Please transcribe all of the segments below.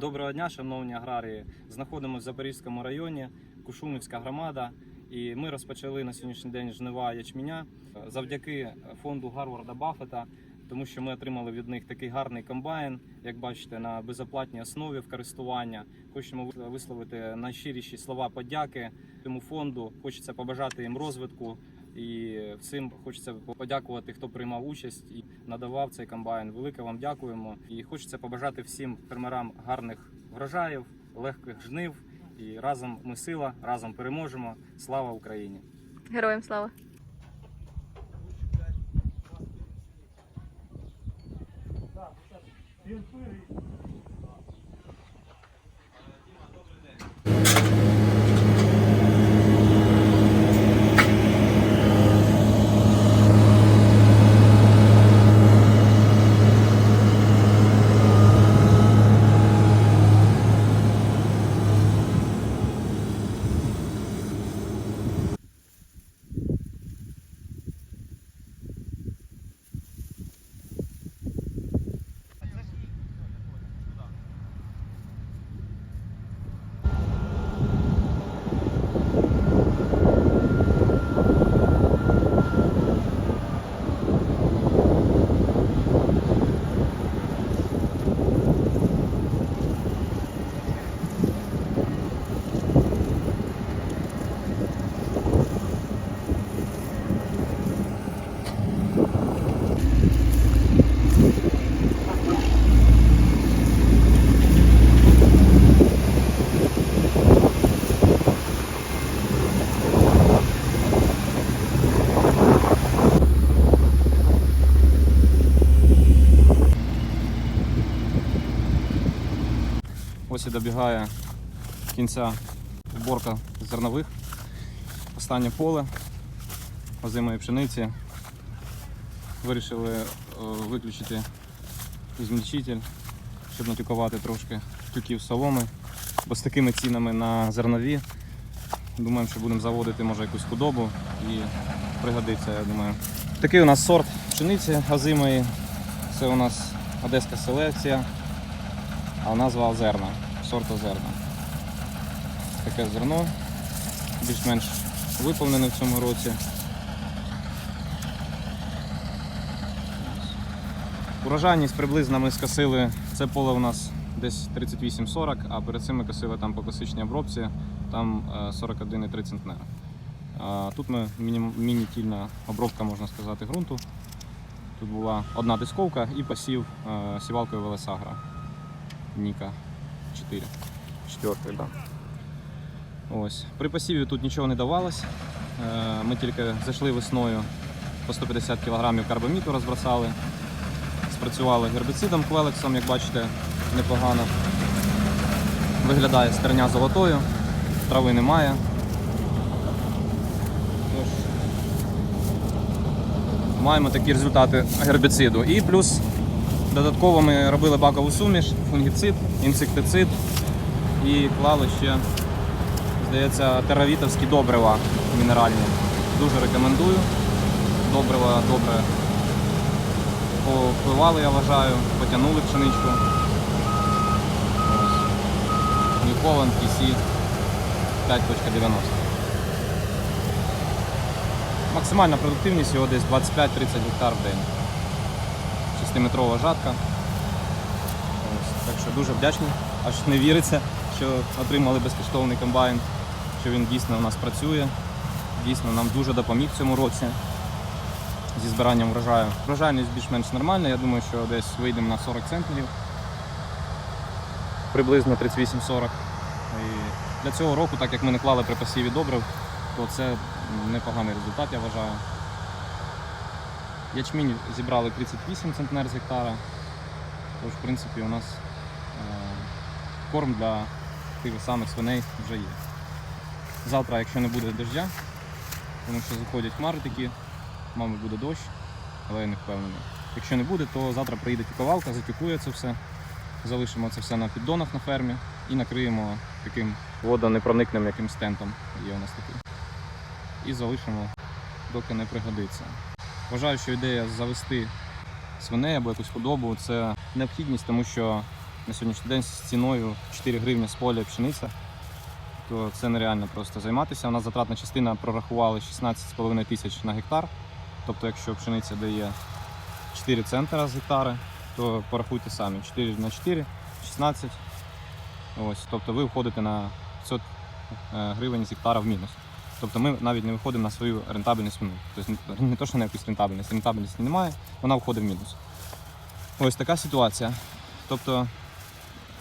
Доброго дня, шановні аграрії. Знаходимося в Запорізькому районі, Кушумівська громада. І ми розпочали на сьогоднішній день жнива ячменя завдяки фонду Гарварда Баффета, тому що ми отримали від них такий гарний комбайн, як бачите, на безоплатній основі в користування. Хочемо висловити найщиріші слова подяки цьому фонду. Хочеться побажати їм розвитку. І всім хочеться подякувати, хто приймав участь і надавав цей комбайн. Велике вам дякуємо. І хочеться побажати всім фермерам гарних врожаїв, легких жнив. І разом ми сила, разом переможемо. Слава Україні! Героям слава! Ось і добігає кінця уборка зернових. Останнє поле озимої пшениці. Вирішили е, виключити ізмільчитель, щоб натюкувати трошки тюків соломи. Бо з такими цінами на зернові. Думаємо, що будемо заводити може якусь худобу і пригодиться, я думаю. Такий у нас сорт пшениці озимої. Це у нас одеська селекція а назва озерна, сорт озерна. Таке зерно, більш-менш виповнене в цьому році. Урожайність приблизно ми скосили, це поле у нас десь 38-40, а перед цим ми косили там по класичній обробці, там е, 41,3 центнера. Тут ми міні- міні-тільна обробка, можна сказати, ґрунту. Тут була одна дисковка і посів е, сівалкою Велесагра. Ніка 4. Четвертий, да. Ось. При посіві тут нічого не давалось. Е, Ми тільки зайшли весною по 150 кг карбаміту розбросали. Спрацювали гербіцидом квелексом, як бачите, непогано. Виглядає стерня золотою, трави немає. Маємо такі результати гербіциду. І плюс Додатково ми робили бакову суміш, фунгіцид, інсектицид і клали ще, здається, теравітовські добрива мінеральні. Дуже рекомендую. Добрива добре попливали, я вважаю, потягнули пшеничку. Ось. New 5.90. Максимальна продуктивність його десь 25-30 гектар в день. 6-метрова жатка. Ось, так що дуже вдячні. Аж не віриться, що отримали безкоштовний комбайн, що він дійсно у нас працює. Дійсно нам дуже допоміг в цьому році зі збиранням врожаю. Врожайність більш-менш нормальна, я думаю, що десь вийдемо на 40 центнерів. Приблизно 38-40. І для цього року, так як ми не клали при посіві добрив, то це непоганий результат, я вважаю. Ячмінь зібрали 38 центнер з гектара. Тож, в принципі, у нас е, корм для тих самих свиней вже є. Завтра, якщо не буде дождя, тому що заходять хмари такі, мабуть, буде дощ, але я не впевнений. Якщо не буде, то завтра приїде тюковалка, затюкує це все. Залишимо це все на піддонах на фермі і накриємо таким водонепроникним якимсь тентом. Є у нас такий. І залишимо, доки не пригодиться. Вважаю, що ідея завести свиней або якусь худобу це необхідність, тому що на сьогоднішній день з ціною 4 гривні з поля пшениця, то це нереально просто займатися. У нас затратна частина прорахували 16,5 тисяч на гектар. Тобто, якщо пшениця дає 4 центра з гектара, то порахуйте самі 4 на 4 16. Ось, тобто ви входите на 500 е, гривень з гектара в мінус. Тобто ми навіть не виходимо на свою рентабельність минулу. Тобто не, не то, що на якусь рентабельність, рентабельності немає, вона входить в мінус. Ось така ситуація. Тобто,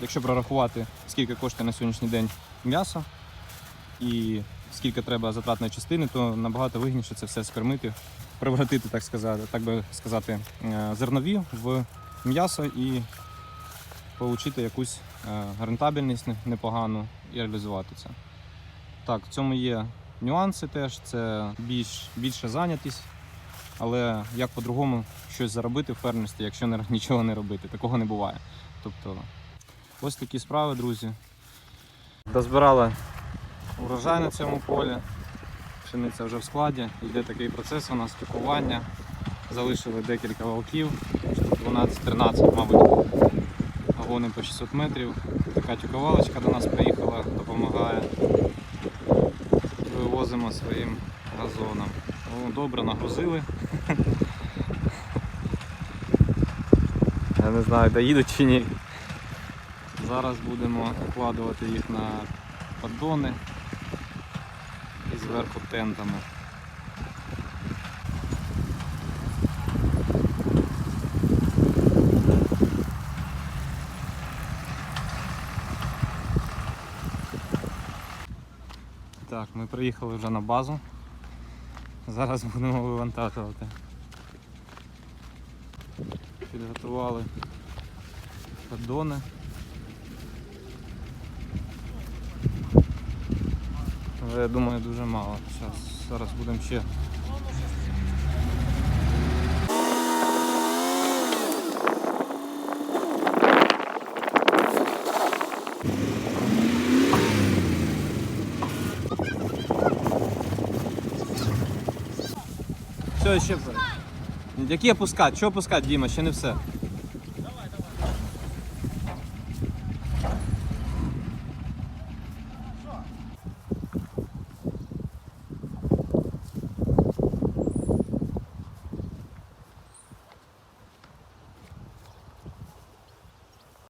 якщо прорахувати, скільки коштує на сьогоднішній день м'ясо і скільки треба затратної частини, то набагато вигідніше це все скормити, превратити, так сказати, так би сказати, е, зернові в м'ясо і отримати якусь е, рентабельність непогану і реалізувати це. Так, в цьому є нюанси теж, це більш, більша зайнятість, але як по-другому щось заробити в фермерстві, якщо не, нічого не робити. Такого не буває. Тобто, ось такі справи, друзі. Дозбирали урожай на цьому полі. Пшениця вже в складі. Йде такий процес у нас тюкування. Залишили декілька волків, 12-13, мабуть, вагони по 600 метрів. Така тюковалочка до нас приїхала. Вивозимо своїм газоном. О, добре нагрузили. Я не знаю, доїдуть чи ні. Зараз будемо вкладувати їх на поддони і зверху тентами. Так, ми приїхали вже на базу. Зараз будемо вивантажувати. Підготували поддони. Але я думаю дуже мало. Зараз, зараз будемо ще. Все, ще. Які пускати? Що пускати, Діма? Ще не все.